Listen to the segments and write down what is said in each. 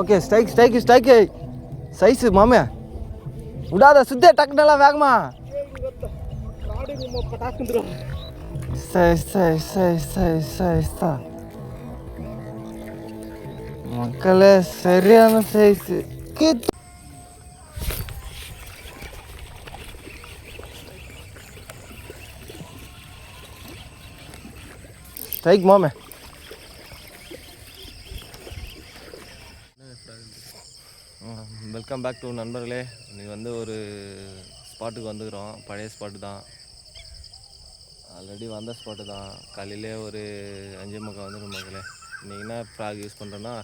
Okay strike strike strike size மாமே விடாத சுத்தே டக்குனெல்லாம் வேகமா size size size size size தான் மக்களே சரியான சைஸு கீத் ஸ்ட்ரைக் மாமே வெல்கம் பேக் டு நண்பர்களே. இன்றைக்கி வந்து ஒரு ஸ்பாட்டுக்கு வந்துக்கிறோம். பழைய ஸ்பாட்டு தான். ஆல்ரெடி வந்த ஸ்பாட்டு தான். காலையிலே ஒரு அஞ்சு மக்கள் வந்துடும் மக்களே. இன்றைக்கி என்ன ஃப்ராக் யூஸ் பண்ணுறோன்னா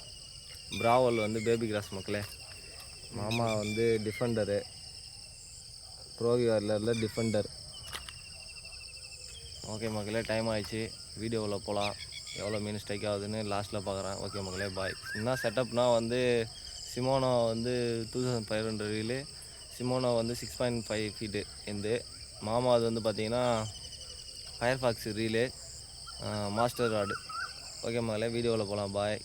ப்ராவல் வந்து பேபி கிராஸ் மக்களே. மாமா வந்து டிஃபெண்டரு ப்ரோவியரில் டிஃபெண்டர் ஓகே மக்களே டைம் ஆயிடுச்சு. வீடியோவில் போகலாம் எவ்வளோ மீன் ஸ்ட்ரைக் ஆகுதுன்னு லாஸ்ட்டில் பார்க்குறேன் ஓகே மக்களே பாய் என்ன செட்டப்னால் வந்து சிமோனோ வந்து two thousand five hundred reel Shimano வந்து சிக்ஸ் பாயிண்ட் ஃபைவ் ஃபீட்டு எந்து மாமா அது வந்து பார்த்தீங்கன்னா fire fox reel master rod okay மகளே வீடியோவில் போகலாம் பாய்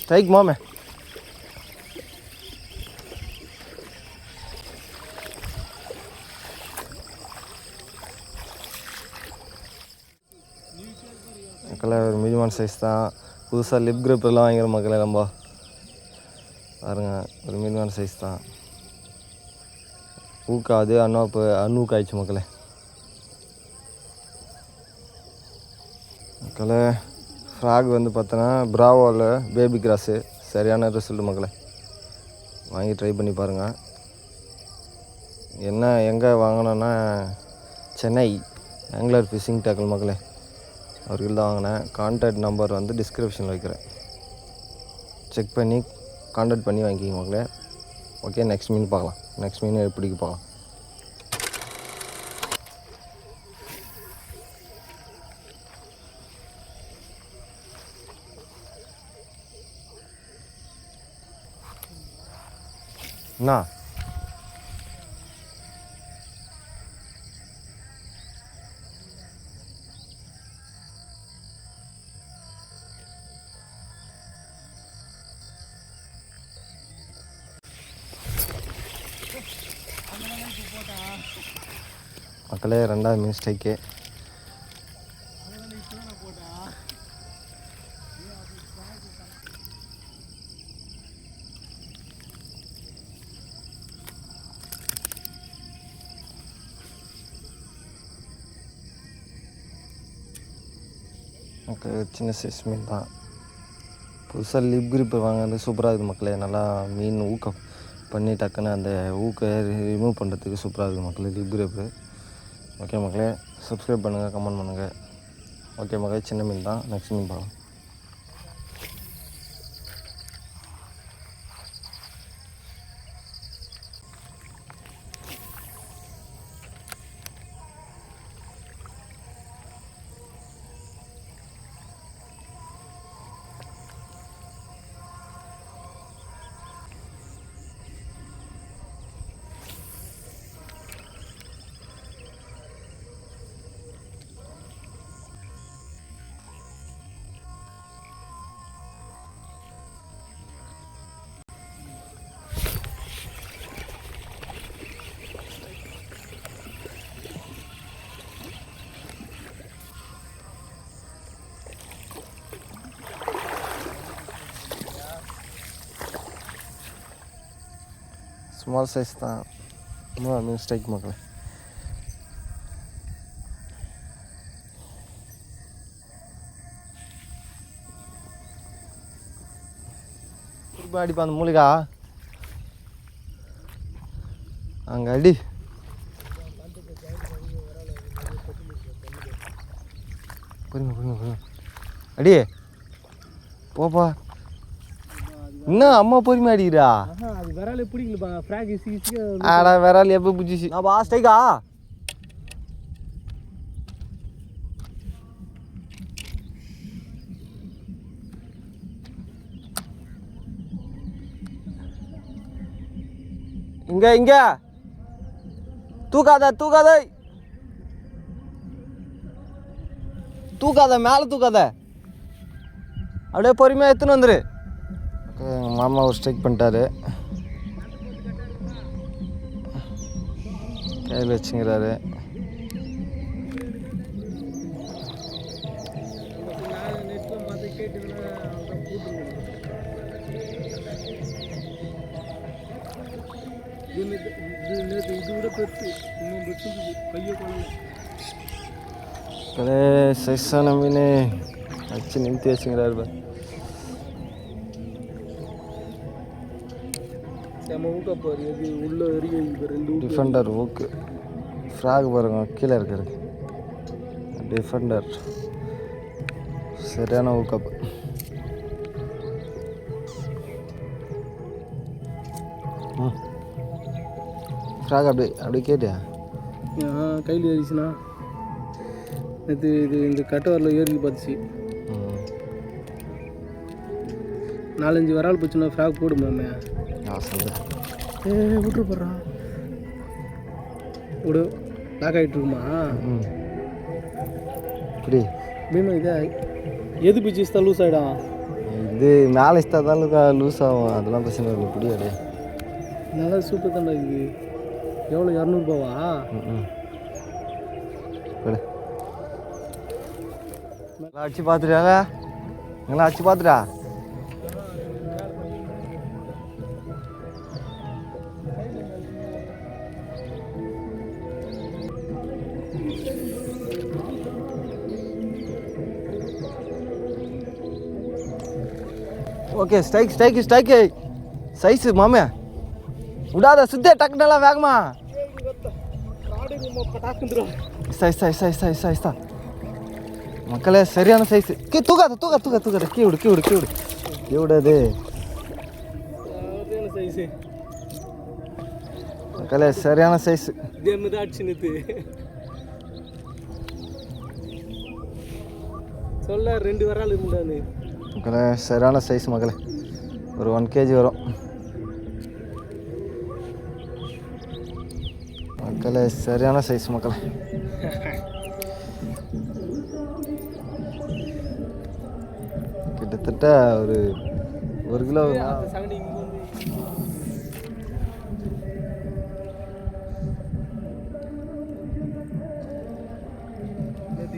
ஸ்ட்ரைக் மாமே மக்களே ஒரு மீடியமான சைஸ் தான். புதுசாக லிப் கிரிப் எல்லாம் வாங்கிற மக்களே நம்ம பாருங்க ஒரு மீடியமான சைஸ் தான். ஊக்காது அண்ணா இப்போ அண்ணூக்கு ஆயிடுச்சு மக்களே. மக்களே ஃப்ராக் வந்து பார்த்தோன்னா ப்ராவோவில் பேபி கிராஸு சரியான ரிசல்ட் மக்களே. வாங்கி ட்ரை பண்ணி பாருங்கள் என்ன எங்கே வாங்கினோன்னா சென்னை ஆங்குலர் ஃபிஷிங் டேக்கல் மக்களே. அவர்கள் தான் வாங்கினேன். கான்டாக்ட் நம்பர் வந்து டிஸ்கிரிப்ஷனில் வைக்கிறேன். செக் பண்ணி கான்டாக்ட் பண்ணி வாங்கிக்கிங்க மக்களே ஓகே நெக்ஸ்ட் மீன் பார்க்கலாம். நெக்ஸ்ட் மீன் எப்படிக்கு பார்க்கலாம் என்ன மக்களே ரெண்டாவது மீன் ஸ்ட்ரைக்கு சின்ன சைஸ் மீன் தான். புதுசாக லிப் கிரிப்பர் வாங்குறது சூப்பராக இருக்குது மக்களே. நல்லா மீன் ஊக்கம். பண்ணி டக்குன்னு அந்த ஊக்க ரிமூவ் பண்ணுறதுக்கு சூப்பராக இருக்குது மக்களே லிப் grip ஓகே மக்களே சப்ஸ்கிரைப் பண்ணுங்கள் கமெண்ட் பண்ணுங்கள் ஓகே மக்களே சின்ன மீன் தான் நெக்ஸ்ட் மீன் பார்க்கலாம். ஸ்மால் சைஸ் தான். மூணு மீன் மக்களே அடிப்பா அந்த மூலிகா. அங்கே அடி. புரியுங்க புரியுங்க புரியுங்க அடி. போப்பா என்ன அம்மா பொறுமை அடிக்கிறா? அது விராலே பிடிக்கலப்பா. ஃப்ராக் ஆடா விரால் எப்போ பிடிச்சிச்சு? நான் பா ஸ்டைக்கா இங்க இங்க. தூக்காத தூக்காத. தூக்காத மேலே தூக்காத. அப்படியே பொறுமையாக எடுத்துன்னு வந்துரு. எங்கள் மாமா ஒரு ஸ்ட்ரைக் பண்ணிட்டாரு. கையில் வச்சுங்கிறாரு. நான் சைஸான மீன். வச்சு நிமித்தி வச்சுங்கிறாரு பாரு. செம ஊக்கப்பாரு எது உள்ள வரைக்கும் இப்போ ரெண்டு ஊக்கு. டிஃபெண்டர் ஓக்கு ஃப்ராக் பாருங்க கீழே இருக்கிறது டிஃபெண்டர் சரியான ஊக்கப் ஃப்ராக் அப்படியே அப்படியே கேட்டியா? கையில் ஏறிச்சுண்ணா நேற்று இது இந்த கட்டவரில் ஏறி பார்த்துச்சு. நாலஞ்சு வரால் போச்சுன்னா ஃப்ராக் போடுமாமே. ஏ விட்டுரு போடுறான் விடு. லாக் ஆகிட்டு இருக்குமா? இப்படி. பீமா இதே எது பிச்சு தான் லூஸ் ஆகிடும் இது மேலே இஸ்தா தான் லூஸ் ஆகும். அதெல்லாம் பிரச்சனை இல்லை. அப்படியே நல்லா சூப்பர் தான்டா இது. எவ்வளோ இரநூறுபாவா ம் நல்லா அடிச்சு பார்த்துட்டாங்க நல்லா அடிச்சு பார்த்துட்டா? Okay strike strike strike size மாமே விடாத சுத்தே டக்குனெல்லாம் வேகமா size size size size size தான் மக்களே சரியான சைஸ் கீ தூக்காத தூக்க தூக்க தூக்காத கீ விடு கீ விடு கீ விடு கீ விடாது சைஸு மக்களே சரியான சைஸ் சொல்ல ரெண்டு வரால் இருந்தானு. மக்களே சரியான சைஸ் மக்களே ஒரு ஒன் கேஜி வரும். மக்களே சரியான சைஸ் மக்களே கிட்டத்தட்ட ஒரு ஒரு கிலோ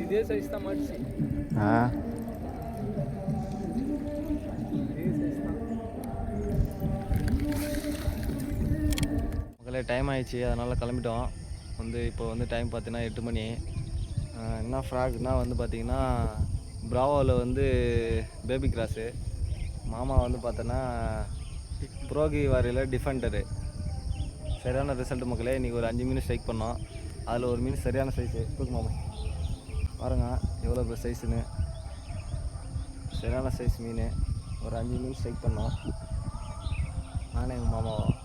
இதே சைஸ் தான் மாட்டுச்சு. மக்களே டைம் ஆயிடுச்சு. அதனால் கிளம்பிட்டோம். வந்து இப்போ வந்து டைம் பார்த்தீங்கன்னா எட்டு மணி. என்ன ஃப்ராக்னா வந்து பார்த்தீங்கன்னா ப்ராவோவில் வந்து பேபி கிராஸு மாமா வந்து பார்த்தோன்னா ப்ரோகி வாரியில் டிஃபெண்டரு சரியான ரிசல்ட் மக்களே இன்றைக்கி ஒரு அஞ்சு மீன் ஸ்ட்ரைக் பண்ணோம். அதில் ஒரு மீன் சரியான சைஸு தூக்கு மாமா. பாருங்க எவ்வளோ பெரிய சைஸுன்னு சரியான சைஸ் மீன். ஒரு அஞ்சு மீன் ஸ்ட்ரைக் பண்ணோம். நானும் எங்கள் மாமாவும்.